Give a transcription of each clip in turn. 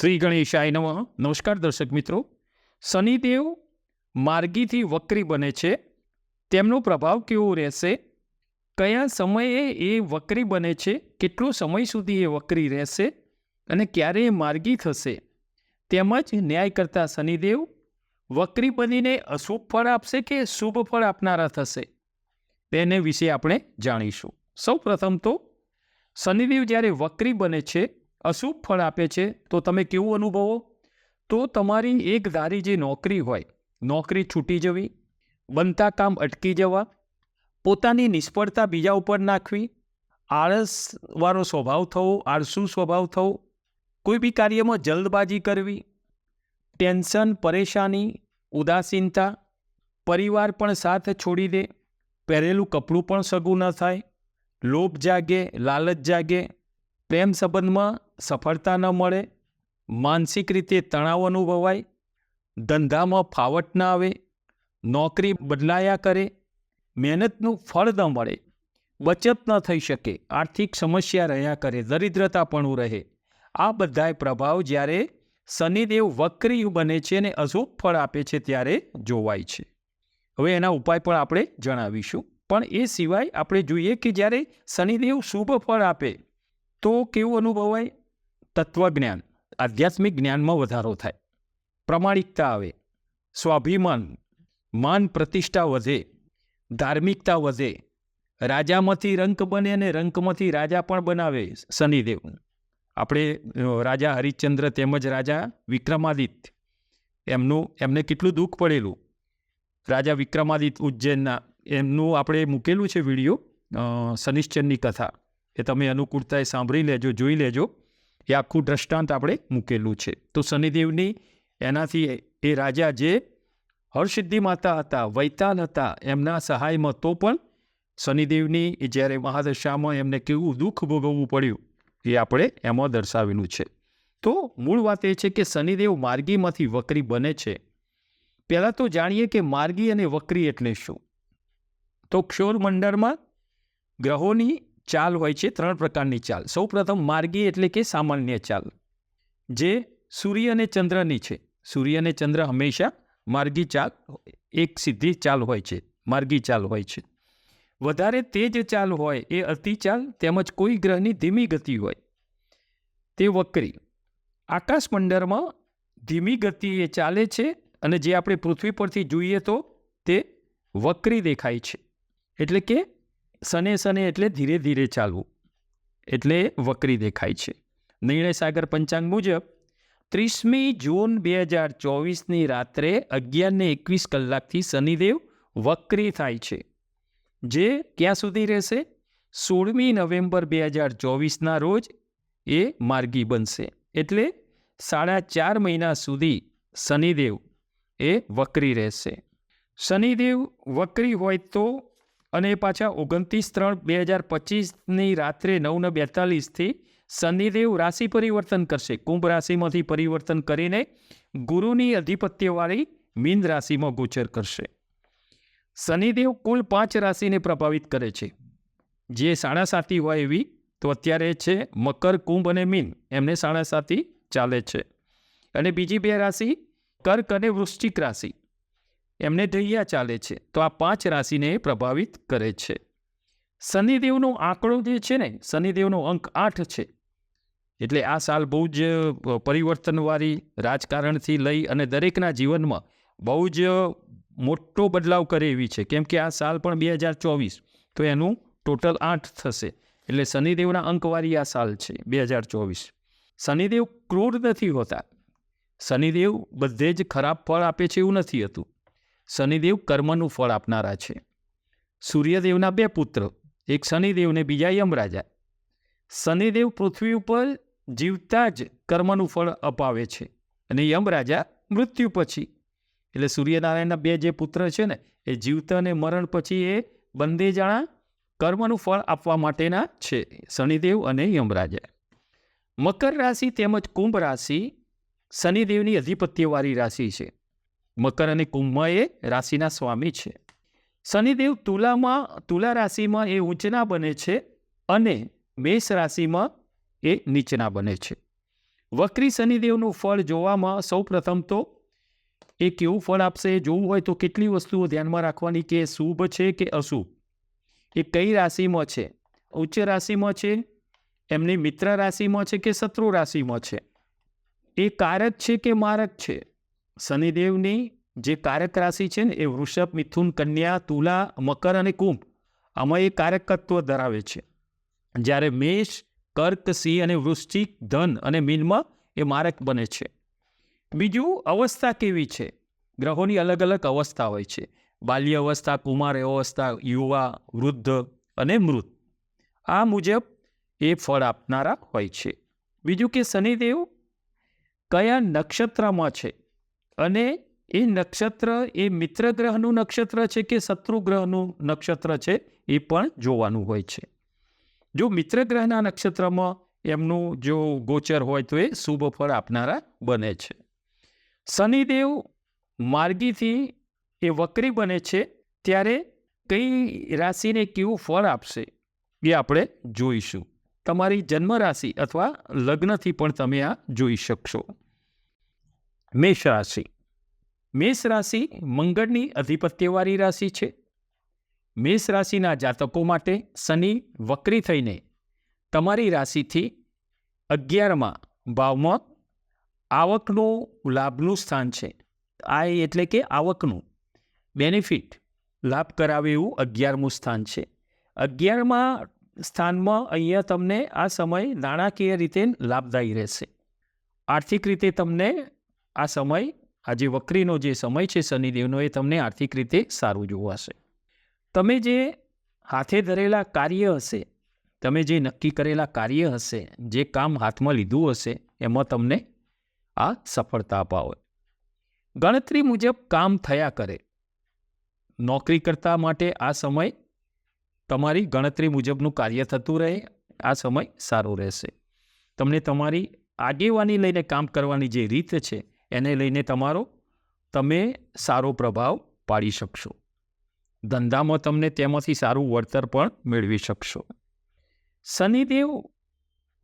શ્રી ગણેશાય નમઃ. નમસ્કાર દર્શક મિત્રો. શનિદેવ માર્ગીથી વક્રી બને છે. તેમનો પ્રભાવ કેવો રહેશે? કયા સમયે એ વક્રી બને છે? કેટલો સમય સુધી એ વક્રી રહેશે? અને ક્યારે એ માર્ગી થશે? તેમજ ન્યાય કરતા શનિદેવ, વક્રી બનીને અશુભ ફળ આપશે કે શુભ ફળ આપનારા થશે? તેને વિશે આપણે જાણીશું. સૌ પ્રથમ તો, શનિદેવ જ્યારે વક્રી બને છે અશુભ ફળ આપે છે? તો તમે કેવું અનુભવો? તો તમારી એક ધારી જે નોકરી હોય, નોકરી છૂટી જવી, બનતા કામ અટકી જવા, પોતાની નિષ્ફળતા બીજા ઉપર નાખવી, આળસવાળો સ્વભાવ થવો, આળસુ સ્વભાવ થવો, કોઈ બી કાર્યમાં જલ્દબાજી કરવી, ટેન્શન, પરેશાની, ઉદાસીનતા, પરિવાર પણ સાથ છોડી દે, પહેરેલું કપડું પણ સગું ન થાય, લોભ જાગે, લાલચ જાગે, પ્રેમ સંબંધમાં સફળતા ન મળે, માનસિક રીતે તણાવ અનુભવાય, ધંધામાં ફાવટ ન આવે, નોકરી બદલાયા કરે, મહેનતનું ફળ ન મળે, બચત ન થઈ શકે, આર્થિક સમસ્યા રહ્યા કરે, દરિદ્રતા પણ રહે. આ બધાય પ્રભાવ જ્યારે શનિદેવ વક્રી બને છે અને અશુભ ફળ આપે છે ત્યારે જોવાય છે. હવે એના ઉપાય પણ આપણે જણાવીશું. પણ એ સિવાય આપણે જોઈએ કે જ્યારે શનિદેવ શુભ ફળ આપે, તો કેવું અનુભવાય? તત્વજ્ઞાન, આધ્યાત્મિક જ્ઞાનમાં વધારો થાય. પ્રમાણિકતા આવે. સ્વાભિમાન, માન પ્રતિષ્ઠા વધે. ધાર્મિકતા વધે. રાજામાંથી રંક બને અને રંકમાંથી રાજા પણ બનાવે શનિદેવ. આપણે રાજા હરિશ્ચંદ્ર તેમજ રાજા વિક્રમાદિત્ય. એમનું, એમને કેટલું દુઃખ પડેલું. રાજા વિક્રમાદિત્ય ઉજ્જૈનના, એમનું આપણે મૂકેલું છે વીડિયો શનિશ્ચરની કથા. એ તમે અનુકૂળતાએ સાંભળી લેજો, જોઈ લેજો. એ આખું દ્રષ્ટાંત આપણે મૂકેલું છે. તો શનિદેવની એનાથી એ રાજા જે હરસિદ્ધિ માતા હતા વૈતાલ હતા, એમના સહાયમાં તો પણ શનિદેવની એ જ્યારે મહાદશામાં એમને કેવું દુઃખ ભોગવવું પડ્યું એ આપણે એમાં દર્શાવેલું છે. તો મૂળ વાત એ છે કે શનિદેવ માર્ગીમાંથી વક્રી બને છે. પહેલાં તો જાણીએ કે માર્ગી અને વક્રી એટલે શું? તો ક્ષોર મંડળમાં ગ્રહોની ચાલ હોય છે ત્રણ પ્રકારની ચાલ. સૌ પ્રથમ માર્ગી એટલે કે સામાન્ય ચાલ, જે સૂર્ય અને ચંદ્રની છે. સૂર્ય અને ચંદ્ર હંમેશા માર્ગી ચાલ, એક સીધી ચાલ હોય છે, માર્ગી ચાલ હોય છે. વધારે તેજ ચાલ હોય એ અતિચાલ તેમજ કોઈ ગ્રહની ધીમી ગતિ હોય. તે વક્રી. આકાશમંડળમાં ધીમી ગતિએ ચાલે છે અને જે આપણે પૃથ્વી પરથી જોઈએ તો તે વક્રી દેખાય છે. એટલે કે સને સને એટલે ધીરે ધીરે ચાલવું, એટલે વક્રી દેખાય છે. નિર્ણય સાગર પંચાંગ મુજબ, ત્રીસમી જૂન બે હજાર ચોવીસની રાત્રે અગિયારને એકવીસ કલાકથી શનિદેવ વક્રી થાય છે, જે ક્યાં સુધી રહેશે? સોળમી નવેમ્બર બે હજાર ચોવીસના રોજ એ માર્ગી બનશે, એટલે સાડા ચાર મહિના સુધી શનિદેવ એ વક્રી રહેશે. શનિદેવ વક્રી હોય તો અને પાછા ઓગણત્રીસ ત્રણ બે હજાર પચીસની રાત્રે નવને બેતાલીસથી શનિદેવ રાશિ પરિવર્તન કરશે. કુંભ રાશિમાંથી પરિવર્તન કરીને ગુરુની અધિપત્યવાળી મીન રાશિમાં ગોચર કરશે. શનિદેવ કુલ પાંચ રાશિને પ્રભાવિત કરે છે. જે સાડા સાતી હોય એવી, તો અત્યારે છે મકર, કુંભ અને મીન. એમને સાડા સાતી ચાલે છે. અને બીજી બે રાશિ કર્ક અને વૃશ્ચિક રાશિ. એમને ઢૈયા ચાલે છે. તો આ પાંચ રાશિને પ્રભાવિત કરે છે. શનિદેવનો આંકડો જે છે ને, શનિદેવનો અંક આઠ છે. એટલે આ સાલ બહુ જ પરિવર્તનવાળી રાજકારણથી લઈ અને દરેકના જીવનમાં બહુ જ મોટો બદલાવ કરે એવી છે. કેમ કે આ સાલ પણ બે હજાર ચોવીસ, તો એનું ટોટલ આઠ થશે. એટલે શનિદેવના અંકવાળી આ સાલ છે, બે હજાર ચોવીસ. શનિદેવ ક્રૂર નથી હોતા. શનિદેવ બધે જ ખરાબ ફળ આપે છે એવું નથી હતું. શનિદેવ કર્મનું ફળ આપનારા છે. સૂર્યદેવના બે પુત્ર, એક શનિદેવ ને બીજા યમરાજા. શનિદેવ પૃથ્વી ઉપર જીવતા જ કર્મનું ફળ અપાવે છે અને યમરાજા મૃત્યુ પછી. એટલે સૂર્યનારાયણના બે જે પુત્ર છે ને, એ જીવતા અને મરણ પછી એ બંને જણા કર્મનું ફળ આપવા માટેના છે, શનિદેવ અને યમરાજા. મકર રાશિ તેમજ કુંભ રાશિ શનિદેવની અધિપત્યવાળી રાશિ છે. મકર અને કુંભ એ રાશિના સ્વામી છે. શનિદેવ તુલામાં, તુલા રાશિમાં એ ઊંચના બને છે અને મેષ રાશિમાં એ નીચના બને છે. વક્રી શનિદેવનું ફળ જોવામાં સૌ પ્રથમ તો એ કેવું ફળ આપશે? જોવું હોય તો કેટલી વસ્તુઓ ધ્યાનમાં રાખવાની કે શુભ છે કે અશુભ? એ કઈ રાશિમાં છે? ઉચ્ચ રાશિમાં છે, એમની મિત્ર રાશિમાં છે કે શત્રુ રાશિમાં છે? એ કારક છે કે મારક છે? શનિદેવની જે કારક રાશિ છે ને, એ વૃષભ, મિથુન, કન્યા, તુલા, મકર અને કુંભ, આમાં એ કારકત્વ ધરાવે છે. જ્યારે મેષ, કર્ક, સિંહ અને વૃશ્ચિક, ધન અને મીનમાં એ મારક બને છે. બીજું અવસ્થા કેવી છે? ગ્રહોની અલગ અલગ અવસ્થા હોય છે. બાલ્ય અવસ્થા, કુમાર અવસ્થા, યુવા, વૃદ્ધ અને મૃત. આ મુજબ એ ફળ આપનારા હોય છે. બીજું કે શનિદેવ કયા નક્ષત્રમાં છે? અને એ નક્ષત્ર, એ મિત્ર ગ્રહનું નક્ષત્ર છે કે શત્રુ ગ્રહનું નક્ષત્ર છે, એ પણ જોવાનું હોય છે. જો મિત્ર ગ્રહના નક્ષત્રમાં એમનું જો ગોચર હોય તો એ શુભ ફળ આપનારા બને છે. શનિદેવ માર્ગીથી એ વક્રી બને છે, ત્યારે કઈ રાશિને કેવું ફળ આપશે એ આપણે જોઈશું. તમારી જન્મ રાશિ અથવા લગ્નથી પણ તમે આ જોઈ શકશો. મેષ રાશિ. મેષ રાશિ મંગળની અધિપત્યવાળી રાશિ છે. મેષ રાશિના જાતકો માટે શનિ વક્રી થઈને તમારી રાશિથી અગિયારમાં ભાવમાં આવકનું લાભનું સ્થાન છે. આ એટલે કે આવકનું બેનિફિટ લાભ કરાવે એવું અગિયારમું સ્થાન છે. અગિયારમાં સ્થાનમાં અહીંયા તમને આ સમય નાણાકીય રીતે લાભદાયી રહેશે. આર્થિક રીતે તમને આ સમય, આ જે વક્રીનો જે સમય છે શનિદેવનો, એ તમને આર્થિક રીતે સારું જોવાશે. તમે જે હાથે ધરેલા કાર્ય હશે, તમે જે નક્કી કરેલા કાર્ય હશે, જે કામ હાથમાં લીધું હશે, એમાં તમને આ સફળતા અપાવે. ગણતરી મુજબ કામ થયા કરે. નોકરી કરતા માટે આ સમય તમારી ગણતરી મુજબનું કાર્ય થતું રહે, આ સમય સારો રહેશે. તમને તમારી આગેવાની લઈને કામ કરવાની જે રીત છે એને લઈને તમારો તમે સારો પ્રભાવ પાડી શકશો. ધંધામાં તમને તેમાંથી સારું વળતર પણ મેળવી શકશો. શનિદેવ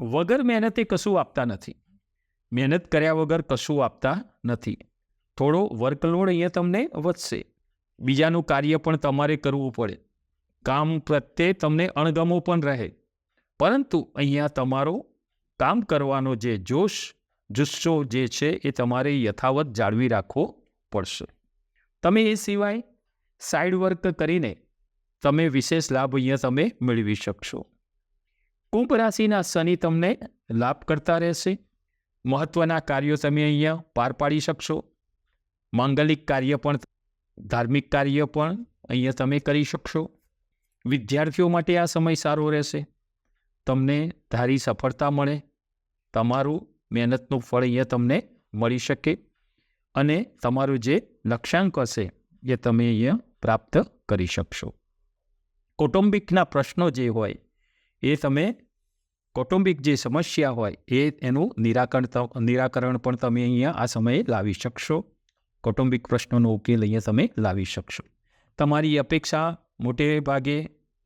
વગર મહેનતે કશું આપતા નથી. મહેનત કર્યા વગર કશું આપતા નથી. થોડો વર્કલોડ અહીંયા તમને વધશે. બીજાનું કાર્ય પણ તમારે કરવું પડે. કામ પ્રત્યે તમને અણગમો પણ રહે. પરંતુ અહીંયા તમારો કામ કરવાનો જે જોશ જુસ્સો જે છે એ તમારે યથાવત જાળવી રાખવો પડશે. તમે એ સિવાય સાઈડ વર્ક કરીને તમે વિશેષ લાભ અહીંયા તમે મેળવી શકશો. કુંભ રાશિના શનિ તમને લાભ કરતા રહેશે. મહત્ત્વના કાર્યો તમે અહીંયા પાર પાડી શકશો. માંગલિક કાર્ય પણ, ધાર્મિક કાર્ય પણ અહીંયા તમે કરી શકશો. વિદ્યાર્થીઓ માટે આ સમય સારો રહેશે. તમને ધારી સફળતા મળે. તમારું મહેનતનું ફળ અહીંયા તમને મળી શકે અને તમારું જે લક્ષ્યાંક હશે એ તમે અહીંયા પ્રાપ્ત કરી શકશો. કૌટુંબિકના પ્રશ્નો જે હોય, એ તમે કૌટુંબિક જે સમસ્યા હોય, એ એનું નિરાકરણ નિરાકરણ પણ તમે અહીંયા આ સમયે લાવી શકશો. કૌટુંબિક પ્રશ્નોનો ઉકેલ અહીંયા તમે લાવી શકશો. તમારી અપેક્ષા મોટે ભાગે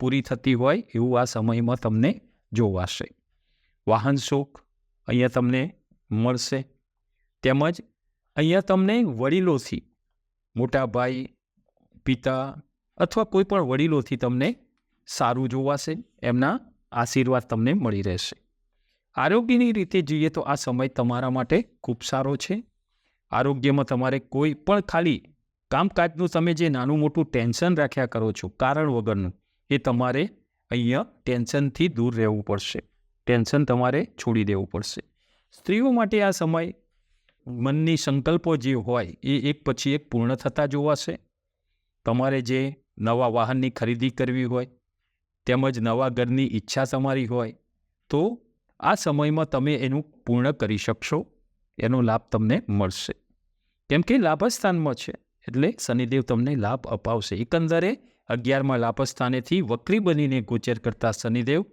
પૂરી થતી હોય એવું આ સમયમાં તમને જોવાશે. વાહન શોખ, અહીંયા તમને મળશે. તેમજ અહીંયા તમને વડીલોથી, મોટા ભાઈ, પિતા અથવા કોઈ પણ વડીલોથી તમને સારું જોવાશે, એમના આશીર્વાદ તમને મળી રહેશે. આરોગ્યની રીતે જોઈએ તો આ સમય તમારા માટે ખૂબ સારો છે. આરોગ્યમાં તમારે કોઈ પણ ખાલી કામકાજનું તમે જે નાનું મોટું ટેન્શન રાખ્યા કરો છો, કારણ વગરનું, એ તમારે અહીંયા ટેન્શનથી દૂર રહેવું પડશે. ટેન્શન તમારે છોડી દેવું પડશે. સ્ત્રીઓ માટે આ સમય મનની સંકલ્પો જે હોય, એ એક પછી એક પૂર્ણ થતા જોવાશે તમારે જે નવા વાહનની ખરીદી કરવી હોય, તેમજ નવા ઘરની ઈચ્છા તમારી હોય, તો આ સમયમાં તમે એનું પૂર્ણ કરી શકશો. એનો લાભ તમને મળશે. કેમ કે લાભસ્થાનમાં છે, એટલે શનિદેવ તમને લાભ અપાવશે. એકંદરે અગિયારમાં લાભસ્થાનેથી વક્રી બનીને ગોચર કરતા શનિદેવ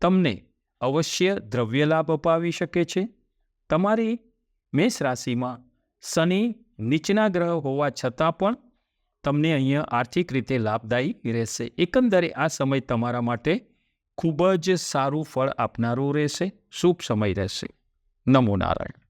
તમને અવશ્ય દ્રવ્ય લાભ અપાવી શકે છે. તમારી મેષ રાશિમાં શનિ નીચના ગ્રહ હોવા છતાં પણ તમને અહીંયા આર્થિક રીતે લાભદાયી રહેશે. એકંદરે આ સમય તમારા માટે ખૂબ જ સારું ફળ આપનારું રહેશે. શુભ સમય રહેશે. નમો નારાયણ.